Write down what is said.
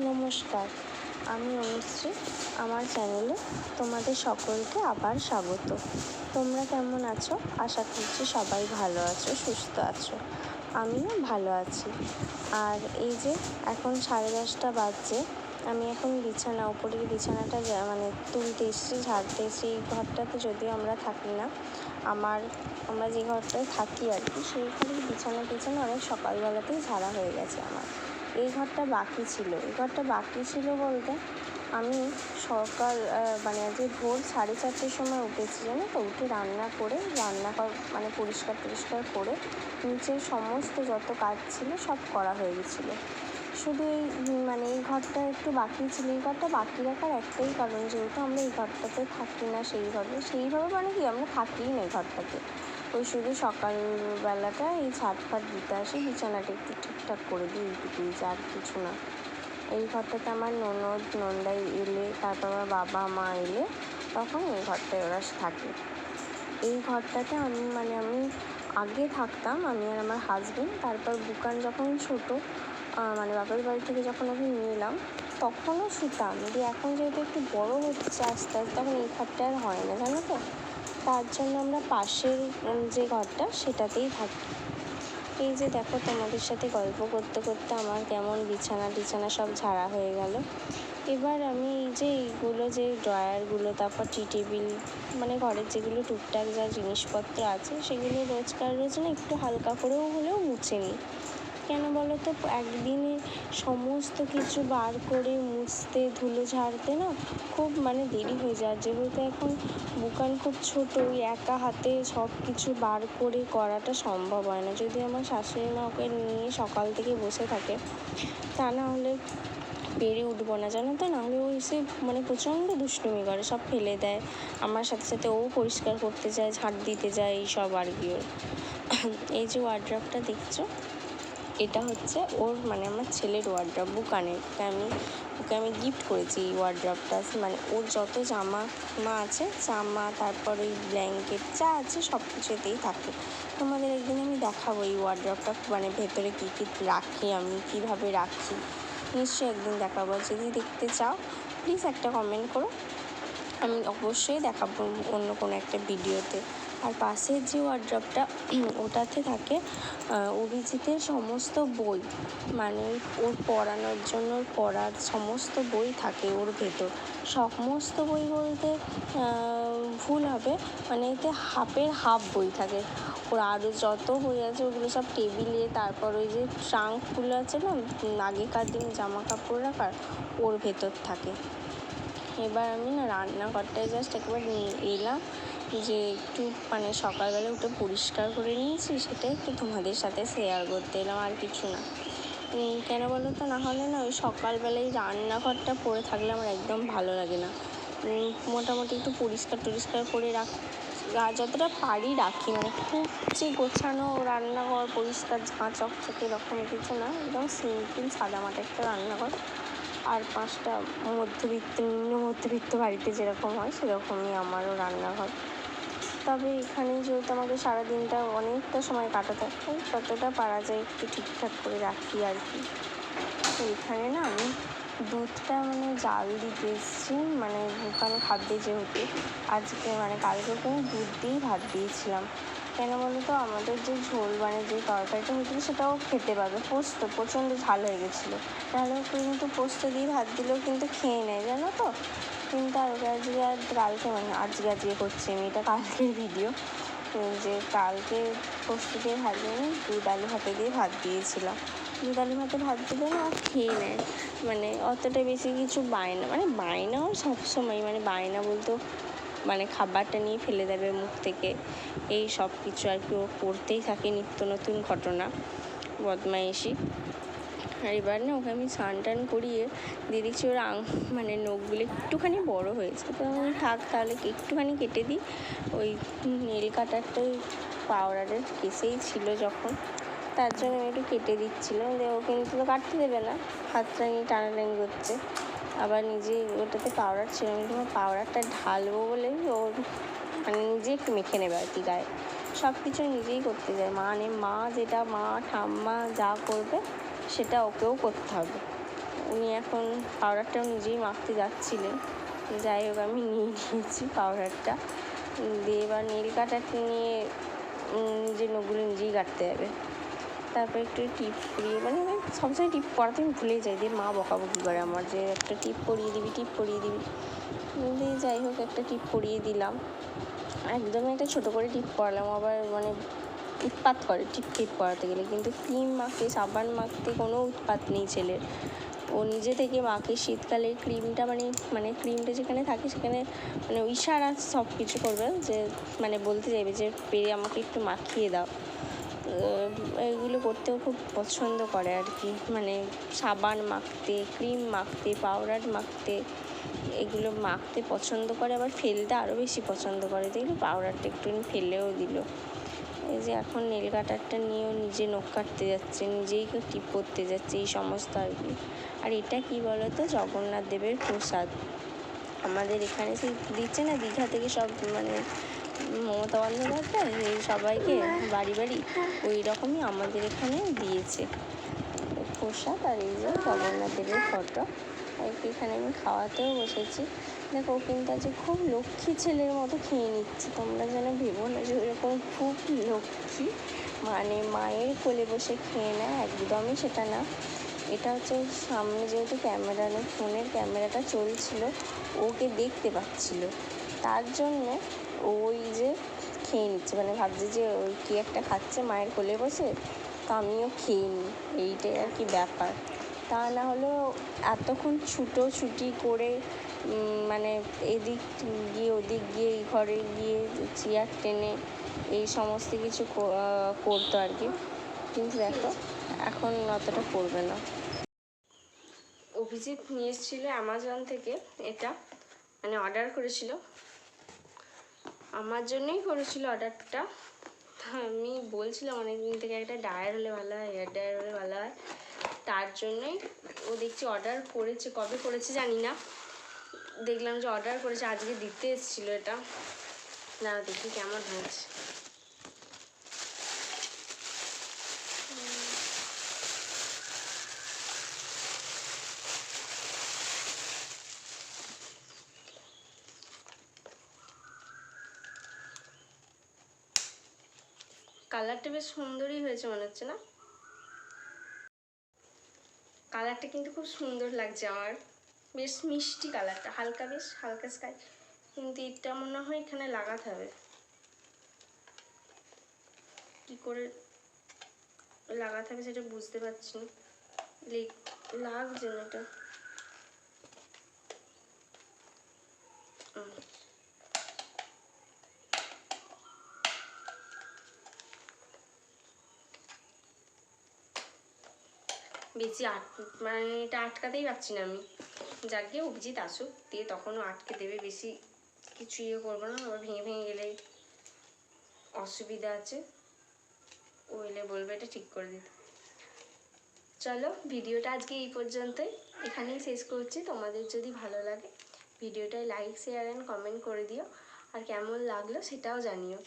নমস্কার। আমি অনুশ্রী, আমার চ্যানেলে তোমাদের সকলকে আবার স্বাগত। তোমরা কেমন আছো? আশা করছি সবাই ভালো আছো, সুস্থ আছো। আমিও ভালো আছি। আর এই যে এখন সাড়ে দশটা বাজছে, আমি এখন বিছানা, উপরের বিছানাটা মানে তুলতে এসেছি, ঝাড়তে এসেছি। এই ঘরটাতে যদিও আমরা থাকি না, আমার, আমরা যে ঘরটায় থাকি আর কি, সেই ঘরের বিছানা টিছানা অনেক সকালবেলাতেই ঝাড়া হয়ে গেছে আমার। এই ঘরটা বাকি ছিল। এই ঘরটা বাকি ছিল বলতে আমি সকাল মানে আজকে ভোর সাড়ে চারটের সময় উঠেছি, জানো তো? উঠে রান্না করে রান্নাঘর মানে পরিষ্কার টরিষ্কার করে নিচের সমস্ত যত কাজ ছিল সব করা হয়ে গেছিল। শুধু এই মানে এই ঘরটা একটু বাকি ছিল। এই ঘরটা বাকি রাখার একটাই কারণ যেহেতু আমরা এই ঘরটাতে থাকি না সেইভাবে। সেইভাবে মানে কি? আমরা থাকিই না এই ঘরটাতে। ওই শুধু সকালবেলাটা এই ছাদ ফাট দিতে আসে, বিছানাটা একটু ঠিকঠাক করে দিই, এইটুকুই আর কিছু না। এই ঘরটাতে আমার ননদ, নন্দাই এলে, তারপর আমার বাবা, মা এলে, তখন এই ঘরটায় ওরা থাকে। এই ঘরটাতে আমি মানে আমি আগে থাকতাম, আমি আর আমার হাজবেন্ড তারপর বুকান যখন ছোটো মানে বাপের বাড়ি থেকে যখন আমি নিয়ে এলাম তখনও শুতাম দিয়ে এখন যেহেতু একটু বড় হচ্ছে আস্তে আস্তে তখন এই ঘরটা আর হয় না, জানো তো? তার জন্য আমরা পাশের যে ঘরটা সেটাতেই থাকি। এই যে দেখো তোমাদের সাথে গল্প করতে করতে আমার কেমন বিছানা টিছানা সব ঝাড়া হয়ে গেল। এবার আমি এই যে এইগুলো যে ড্রয়ারগুলো, তারপর টি টেবিল মানে ঘরের যেগুলো টুকটাক যা জিনিসপত্র আছে, সেগুলো রোজকার রোজ না একটু হালকা করেও হলেও মুছে নিই। কেন বলো তো? একদিনে সমস্ত কিছু বার করে মুছতে, ধুলো ঝাড়তে না খুব মানে দেরি হয়ে যায়। যেহেতু এখন বুকান খুব ছোটো, ওই একা হাতে সব কিছু বার করে করাটা সম্ভব হয় না। যদি আমার শাশুড়ি মা ওকে নিয়ে সকাল থেকে বসে থাকে, তা না হলে পেরে উঠবো না। জানো তো? নাহলে ও এসে মানে প্রচণ্ড দুষ্টুমি করে, সব ফেলে দেয়। আমার সাথে সাথে ও পরিষ্কার করতে যায়, ঝাড় দিতে যায়, এইসব আর কি ওর। এই যে ওয়ার্ড্রপটা দেখছ? এটা হচ্ছে ওর মানে আমার ছেলের ওয়ার্ড্রপ বুকানের। ওকে আমি ওকে আমি গিফট করেছি এই ওয়ার্ড্রপটা মানে ওর যত জামা মা আছে, জামা, তারপর ওই ব্ল্যাঙ্কেট যা আছে সব কিছুতেই থাকে। তোমাদের একদিন আমি দেখাবো এই ওয়ার্ড্রপটা মানে ভেতরে কী কী রাখি, আমি কীভাবে রাখি। নিশ্চয়ই একদিন দেখাবো। যদি দেখতে চাও প্লিজ একটা কমেন্ট করো। আমি অবশ্যই দেখাবো অন্য কোনো একটা ভিডিওতে আর পাশের যে ওয়ার্ড্রপটা ওটাতে থাকে অভিজিতের সমস্ত বই। মানে ওর পড়ানোর জন্য পড়ার সমস্ত বই থাকে ওর ভেতর। সমস্ত বই বলতে ভুল হবে। মানে এতে হাফের হাফ বই থাকে। ওর আরও যত বই আছে, ওগুলো সব টেবিলে, তারপর ওই যে ট্রাঙ্কগুলো আছে না, আগেকার দিনে জামা কাপড় রাখার, ওর ভেতর থাকে। এবার আমি না রান্নাঘরটায় জাস্ট একবার নিয়ে এলাম। যে একটু মানে সকালবেলা উঠে পরিষ্কার করে নিয়েছি সেটা একটু তোমাদের সাথে শেয়ার করতে এলাম আর কিছু না। কেন বলো তো? না হলে না ওই সকালবেলায় রান্নাঘরটা পড়ে থাকলে আমার একদম ভালো লাগে না। মোটামুটি একটু পরিষ্কার টরিষ্কার করে রাখ যতটা পারি রাখি মানে খুব যে গোছানো রান্নাঘর, পরিষ্কার ঝাঁ চকচকে এরকম কিছু না, একদম সিম্পল সাদামাটা একটা রান্নাঘর। আর পাঁচটা মধ্যবিত্ত নিম্ন মধ্যবিত্ত বাড়িতে যেরকম হয়, সেরকমই আমারও রান্নাঘর। তবে এখানে যেহেতু আমাকে সারাদিনটা অনেকটা সময় কাটাতে হয় যতটা পারা যায় একটু ঠিকঠাক করে রাখি আর কি। এখানে না আমি দুধটা মানে জাল দিতে এসেছি মানে ওখানে খাদ্যে যেহেতু। আজকে মানে কালকে কোনো দুধ দিয়েই ভাত দিয়েছিলাম। কেন বলো তো? আমাদের যে ঝোল মানে যে তরকারিটা হয়েছিল সেটাও খেতে পাবে পোস্ত, প্রচণ্ড ঝাল হয়ে গেছিল। তাহলে কিন্তু পোস্ত দিয়ে ভাত দিলেও কিন্তু খেয়ে নেয়, জানো তো? কিন্তু আর ওকে আজকে আর কালকে মানে আজকে আজকে করছি আমি, এটা কালকের ভিডিও যে কালকে পোস্ত দিয়ে ভাত দিয়ে দুধ, আলু ভাতে দিয়ে ভাত দিয়েছিলাম। দুধ, আলু ভাতে ভাত দিলে না খেয়ে নেয়। মানে অতটা বেশি কিছু বায়না মানে বায়নাও সবসময় মানে বায়না বলতেও মানে খাবারটা নিয়ে ফেলে দেবে মুখ থেকে। এই সব কিছু আর কি ও করতেই থাকে নিত্য নতুন ঘটনা, বদমাইশি। আর এবার না ওকে আমি স্নান টান করিয়ে দিয়ে দেখছি ওর আং মানে নখগুলো একটুখানি বড় হয়েছে। তো আমি থাক তাহলে একটুখানি কেটে দিই? ওই নীল কাটারটা ওই পাউডারের কেসেই ছিল যখন। তার জন্য আমি একটু কেটে দিচ্ছিলাম। দিয়ে ও কিন্তু তো কাটতে দেবে না। হাতটা নিয়ে টানাটানি করছে। আবার নিজে ওটাতে পাউডার ছিল। আমি তোমার পাউডারটা ঢালবো বলেই ওর মানে নিজে একটু মেখে নেবে আর কি গায়ে। সব কিছু নিজেই করতে যায়। মানে মা যেটা, মা, ঠাম্মা যা করবে সেটা ওকেও করতে হবে। উনি এখন পাউডারটাও নিজেই মাখতে যাচ্ছিলেন। যাই হোক, আমি নিয়ে নিয়েছি পাউডারটা দিয়ে এবার নীল কাটারটা নিয়ে নিজের নখগুলো নিজেই কাটতে হবে। তারপর একটু টিপ পরিয়ে মানে আমি সবসময় টিপ পরাতে আমি ভুলে যাই দিয়ে মা বকাবকি করে আমার, যে একটা টিপ পরিয়ে দিবি টিপ পরিয়ে দিবি। দিয়ে যাই হোক, একটা টিপ পরিয়ে দিলাম। একদমই একটা ছোটো করে টিপ পরালাম আবার মানে উৎপাত করে টিপ টিপ পরাতে গেলে। কিন্তু ক্রিম মাখতে, সাবান মাখতে কোনো উৎপাত নেই ছেলের। ও নিজে থেকে মাখে, শীতকালে ক্রিমটা মানে মানে ক্রিমটা যেখানে থাকে সেখানে মানে ইশারা সব কিছু করবে যে মানে বলতে চাইবে যে, পেরে আমাকে একটু মাখিয়ে দাও। এগুলো করতেও খুব পছন্দ করে আর কি। মানে সাবান মাখতে, ক্রিম মাখতে, পাউডার মাখতে, এগুলো মাখতে পছন্দ করে, আবার ফেলতে আরও বেশি পছন্দ করে। দেখলে পাউডারটা একটুখানি ফেলেও দিল। এই যে এখন নেল কাটারটা নিয়েও নিজে নখ কাটতে যাচ্ছে, নিজেই টিপ করতে যাচ্ছে এই সমস্ত আর কি। আর এটা কি বলতো? জগন্নাথ দেবের প্রসাদ। আমাদের এখানে সেই দিচ্ছে না দীঘা থেকে সব মানে মমতা বন্দ্যোপাধ্যায়, এই সবাইকে বাড়ি বাড়ি, ওই রকমই আমাদের এখানে দিয়েছে। প্রসাদ আর এই যে জগন্নাথ দেবের ফটো আর এখানে আমি খাওয়াতেও বসেছি। দেখো ও কিন্তু আজকে খুব লক্ষ্মী ছেলের মতো খেয়ে নিচ্ছে। তোমরা যেন ভেবো না যে ওরকম খুব লক্ষ্মী। মানে মায়ের কোলে বসে খেয়ে নেয়, একদমই সেটা না। এটা হচ্ছে সামনে যেহেতু ক্যামেরা নেই, ফোনের ক্যামেরাটা চলছিল, ওকে দেখতে পাচ্ছিল। তার জন্য ওই যে খেয়ে নিচ্ছে। মানে ভাবছে যে ওই কি একটা খাচ্ছে, মায়ের কোলে বসে? তো আমিও খেয়ে নিই। এইটাই আর কি ব্যাপার। তা না হলেও এতক্ষণ ছুটোছুটি করে মানে এদিক গিয়ে ওদিক গিয়ে এই ঘরে গিয়ে চেয়ার টেনে এই সমস্ত কিছু করতো আর কি। কিন্তু দেখো, এখন অতটা করবে না। অভিজিৎ নিয়ে এসেছিল অ্যামাজন থেকে এটা মানে অর্ডার করেছিল। আমার জন্যই করেছিল অর্ডারটা। আমি বলছিলাম অনেকদিন থেকে, একটা ডায়ার হলে ভালো হয় হেয়ার ডায়ার হলে ভালো হয়। তার জন্যই ও দেখছি অর্ডার করেছে। কবে করেছে জানি না। দেখলাম যে অর্ডার করেছে, আজকে দিতে এসেছিল এটা। না দেখি কেমন হয়েছে। কালারটা বেশ সুন্দরই হয়েছে মনে হচ্ছে না? কালারটা কিন্তু খুব সুন্দর লাগছে আমার। বেশ মিষ্টি কালারটা, হালকা বেশ, হালকা স্কাই কিন্তু এটা মনে হয় এখানে লাগাতে হবে। কি করে লাগাতে হবে সেটা বুঝতে পারছি না। লাগছে না এটা। বেশি আট মানে এটা আটকাতেই পারছি না আমি। যাকে অভিজিৎ আসুক দিয়ে তখনও আটকে দেবে বেশি কিছু ইয়ে করব না, আবার ভেঙে ভেঙে গেলে অসুবিধা আছে। ও এলে বলবে এটা ঠিক করে দিতে। চলো, ভিডিওটা আজকে এই পর্যন্তই এখানেই শেষ করছি। তোমাদের যদি ভালো লাগে, ভিডিওটায় লাইক শেয়ার অ্যান্ড কমেন্ট করে দিও। আর কেমন লাগল সেটাও জানিও।